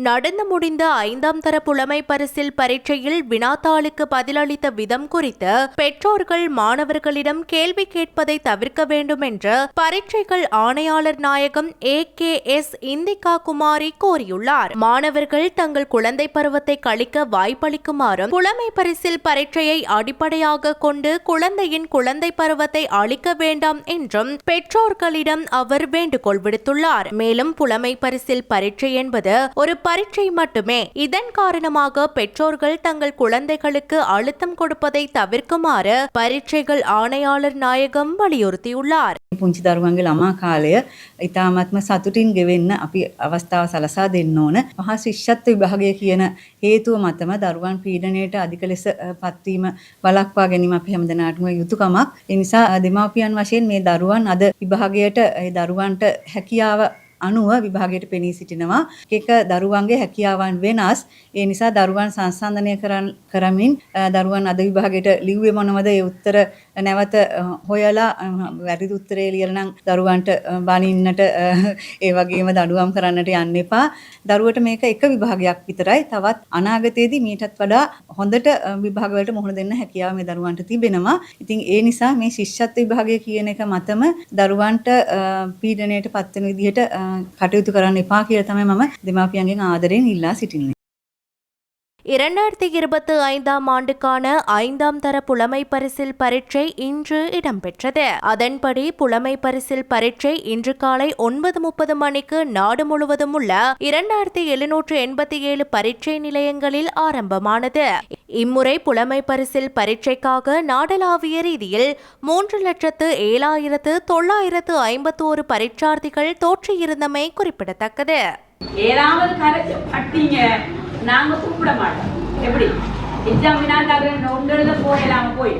நடந்து முடிந்த ஐந்தாம் தர புலமை பரிசில் பரீட்சையில் வினாத்தாளுக்கு பதிலளித்த விதம் குறித்து பெற்றோர்கள் மாணவர்களிடம் கேள்வி கேட்பதை தவிர்க்க வேண்டும் என்று பரீட்சைகள் ஆணையாளர் நாயகம் A K S Indika Kumari கோரியுள்ளார். மாணவர்கள் தங்கள் குழந்தை பருவத்தை கழிக்க வாய்ப்பளிக்குமாறும் புலமை பரிசில் பரீட்சையை அடிப்படையாக கொண்டு குழந்தையின் குழந்தை பருவத்தை அளிக்க வேண்டாம் என்றும் பெற்றோர்களிடம் அவர் வேண்டுகோள் விடுத்துள்ளார். மேலும் புலமை பரிசில் பரீட்சை என்பது ஒரு பரீட்சை மட்டுமே இதன் காரணமாக பெற்றோர்கள் தங்கள் குழந்தைகளுக்கு அழுத்தம் கொடுப்பதை தவிர்க்குமாறு பரீட்சைகள் ஆணையாளர் நாயகம் வலியுறுத்தியுள்ளார் පුංචි දරුවන්ගේ ළමා කාලය ඉතාමත්ම සතුටින් ගෙවෙන්න අපි අවස්ථාව සලසා දෙන්න ඕන. මහා ශිෂ්‍යත්ව විභාගය කියන හේතුව මතම දරුවන් පීඩනයට අධික ලෙස අ, පත්වීම වළක්වා ගැනීම අපි හැමදෙනාටම යුතුයකමක්. ඒ නිසා අ, දෙමාපියන් වශයෙන් මේ දරුවන් අද විභාගයට ඒ දරුවන්ට හැකියාව අනුව විභාගයට පෙනී සිටිනවා. එක දරුවන්ගේ හැකියාවන් වෙනස්. ඒ නිසා දරුවන් සංසන්දනය කරන් කරමින් අ, දරුවන් අද විභාගයට ලිව්වේ මොනවද ඒ උත්තර නැවත අ, හොයලා අ, වැරදි උත්තරේ ලියලා නම් දරුවන්ට අ, බනින්නට අ, ඒ වගේම දඩුවම් කරන්නට යන්න එපා. දරුවට මේක එක විභාගයක් විතරයි. තවත් අනාගතයේදී මීටත් වඩා හොඳට අ, විභාග වලට මුහුණ දෙන්න හැකියාව මේ දරුවන්ට තිබෙනවා. ඉතින් ඒ නිසා මේ ශිෂ්‍යත්ව විභාගය කියන එක මතම දරුවන්ට අ, පීඩනයට පත්වෙන විදිහට අ, කටයුතු කරන්න එපා කියලා තමයි මම දෙමාපියන්ගෙන් ආදරෙන් ඉල්ලා සිටින්නේ. இரண்டாயிரத்தி இருபத்தி ஐந்தாம் ஆண்டுக்கான ஐந்தாம் தர புலமை பரிசில் பரீட்சை இன்று இடம்பெற்றது அதன்படி புலமை பரிசில் பரீட்சை இன்று காலை ஒன்பது முப்பது மணிக்கு நாடு முழுவதும் உள்ள இரண்டாயிரத்தி எழுநூற்று எண்பத்தி ஏழு பரீட்சை நிலையங்களில் ஆரம்பமானது இம்முறை புலமை பரிசில் பரீட்சைக்காக நாடளாவிய ரீதியில் மூன்று லட்சத்து ஏழாயிரத்து தொள்ளாயிரத்து ஐம்பத்தி ஒரு பரீட்சார்த்திகள் தோற்றியிருந்தமை குறிப்பிடத்தக்கது. ஏதாவது கரைச்சு பட்டீங்க நாங்க கூப்பிட மாட்டோம். எப்படி? எக்ஸாம் வினாத்தாரு ஒன்று எழுத போயிடலாம போய்.